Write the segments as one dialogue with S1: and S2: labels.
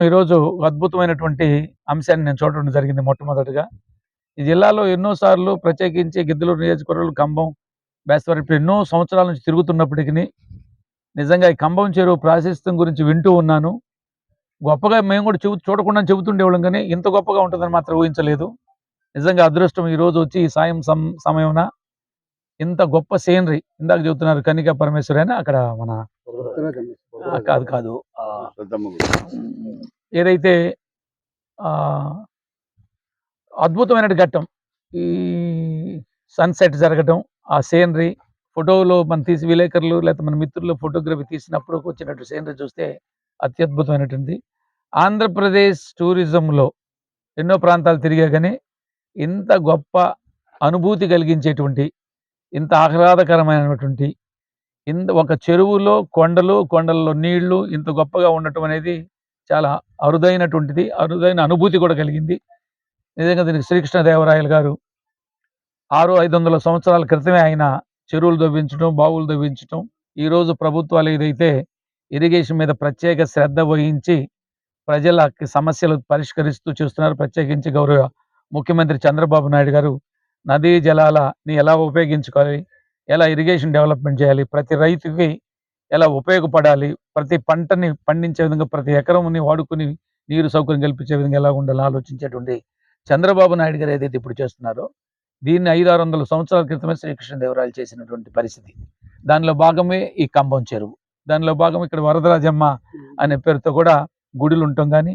S1: ఈరోజు అద్భుతమైనటువంటి అంశాన్ని నేను చూడడం జరిగింది మొట్టమొదటిగా. ఈ జిల్లాలో ఎన్నోసార్లు ప్రత్యేకించి గిద్దలూరు కంబం బేస్తవారి ఇప్పుడు ఎన్నో సంవత్సరాల నుంచి తిరుగుతున్నప్పటికీ నిజంగా ఈ కంబం చెరువు ప్రాశస్త్యం గురించి వింటూ ఉన్నాను. గొప్పగా మేము కూడా చెబు చూడకుండా చెబుతుండేవాళ్ళం కానీ ఇంత గొప్పగా ఉంటుందని మాత్రం ఊహించలేదు. నిజంగా అదృష్టం ఈ రోజు వచ్చి ఈ సాయం సమయమున ఇంత గొప్ప సీనరీ ఇందాక చెబుతున్నారు కనికా పరమేశ్వరి అని అక్కడ మన కాదు కాదు. ఏదైతే అద్భుతమైన ఘట్టం ఈ సన్సెట్ జరగటం ఆ సీనరీ ఫోటోలో మనం తీసి విలేకరులు లేకపోతే మన మిత్రులు ఫోటోగ్రఫీ తీసినప్పుడు వచ్చినట్టు సీనరీ చూస్తే అత్యద్భుతమైనటువంటి ఆంధ్రప్రదేశ్ టూరిజంలో ఎన్నో ప్రాంతాలు తిరిగా కానీ ఇంత గొప్ప అనుభూతి కలిగించేటువంటి ఇంత ఆహ్లాదకరమైనటువంటి ఇంత ఒక చెరువులో కొండలు కొండల్లో నీళ్ళు ఇంత గొప్పగా ఉండటం అనేది చాలా అరుదైనటువంటిది అరుదైన అనుభూతి కూడా కలిగింది. నిజంగా దీనికి శ్రీకృష్ణదేవరాయలు గారు ఆరు ఐదు వందల సంవత్సరాల క్రితమే ఆయన చెరువులు దవ్వించడం బావులు దవ్వించడం ఈరోజు ప్రభుత్వాలు ఏదైతే ఇరిగేషన్ మీద ప్రత్యేక శ్రద్ధ వహించి ప్రజలకి సమస్యలు పరిష్కరిస్తూ చూస్తున్నారు ప్రత్యేకించి గౌరవ ముఖ్యమంత్రి చంద్రబాబు నాయుడు గారు నదీ జలాలని ఎలా ఉపయోగించుకోవాలి ఎలా ఇరిగేషన్ డెవలప్మెంట్ చేయాలి ప్రతి రైతుకి ఎలా ఉపయోగపడాలి ప్రతి పంటని పండించే విధంగా ప్రతి ఎకరంని వాడుకుని నీరు సౌకర్యం కల్పించే విధంగా ఎలా ఉండాలో ఆలోచించేటువంటి చంద్రబాబు నాయుడు గారు ఏదైతే ఇప్పుడు చేస్తున్నారో దీన్ని ఐదు ఆరు వందల సంవత్సరాల క్రితమే శ్రీకృష్ణదేవరాయలు చేసినటువంటి పరిస్థితి. దానిలో భాగమే ఈ కంబం చెరువు. దానిలో భాగం ఇక్కడ వరదరాజమ్మ అనే పేరుతో కూడా గుడులు ఉంటాం కానీ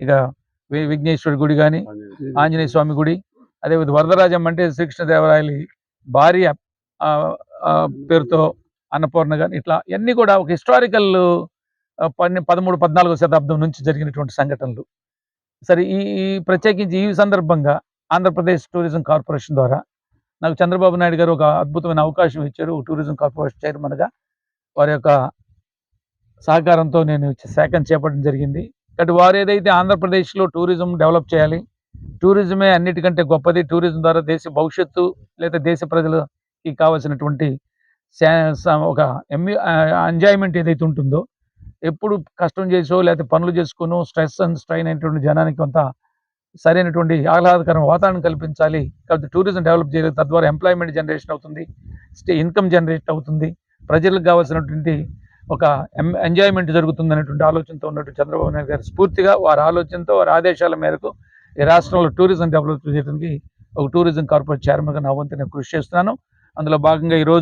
S1: ఇక విఘ్నేశ్వరి గుడి కానీ ఆంజనేయ స్వామి గుడి అదే వరదరాజమ్మ అంటే శ్రీకృష్ణదేవరాయలు భార్య పేరుతో అన్నపూర్ణ కానీ ఇట్లా ఇవన్నీ కూడా ఒక హిస్టారికల్ పన్నె పదమూడు పద్నాలుగో శతాబ్దం నుంచి జరిగినటువంటి సంఘటనలు. సరే ఈ ప్రత్యేకించి ఈ సందర్భంగా ఆంధ్రప్రదేశ్ టూరిజం కార్పొరేషన్ ద్వారా నాకు చంద్రబాబు నాయుడు గారు ఒక అద్భుతమైన అవకాశం ఇచ్చారు. టూరిజం కార్పొరేషన్ చైర్మన్గా వారి యొక్క సహకారంతో నేను శాఖను చేపట్టడం జరిగింది. కాబట్టి వారు ఏదైతే ఆంధ్రప్రదేశ్లో టూరిజం డెవలప్ చేయాలి టూరిజమే అన్నిటికంటే గొప్పది. టూరిజం ద్వారా దేశ భవిష్యత్తు లేదా దేశ కి కావాల్సినటువంటి శా- స- ఒక ఎంజాయ్మెంట్ ఏదైతే ఉంటుందో ఎప్పుడు కష్టం చేసో లేకపోతే పనులు చేసుకునో స్ట్రెస్ అండ్ స్ట్రైన్ అయినటువంటి జనానికి కొంత సరైనటువంటి ఆహ్లాదకరమైన వాతావరణం కల్పించాలి. కాబట్టి టూరిజం డెవలప్ చేయాలి తద్వారా ఎంప్లాయ్మెంట్ జనరేషన్ అవుతుంది స్టే ఇన్కమ్ జనరేట్ అవుతుంది. ప్రజలకు కావాల్సినటువంటి ఒక ఎంజాయ్మెంట్ జరుగుతుంది అనేటువంటి ఆలోచనతో ఉన్నటువంటి చంద్రబాబు నాయుడు గారు స్ఫూర్తిగా వారి ఆలోచనతో వారి ఆదేశాల మేరకు ఈ రాష్ట్రంలో టూరిజం డెవలప్ చేయడానికి ఒక టూరిజం కార్పొరేట్ చైర్మన్గా నా వంతు నేను కృషి చేస్తున్నాను. అందులో భాగంగా ఈరోజు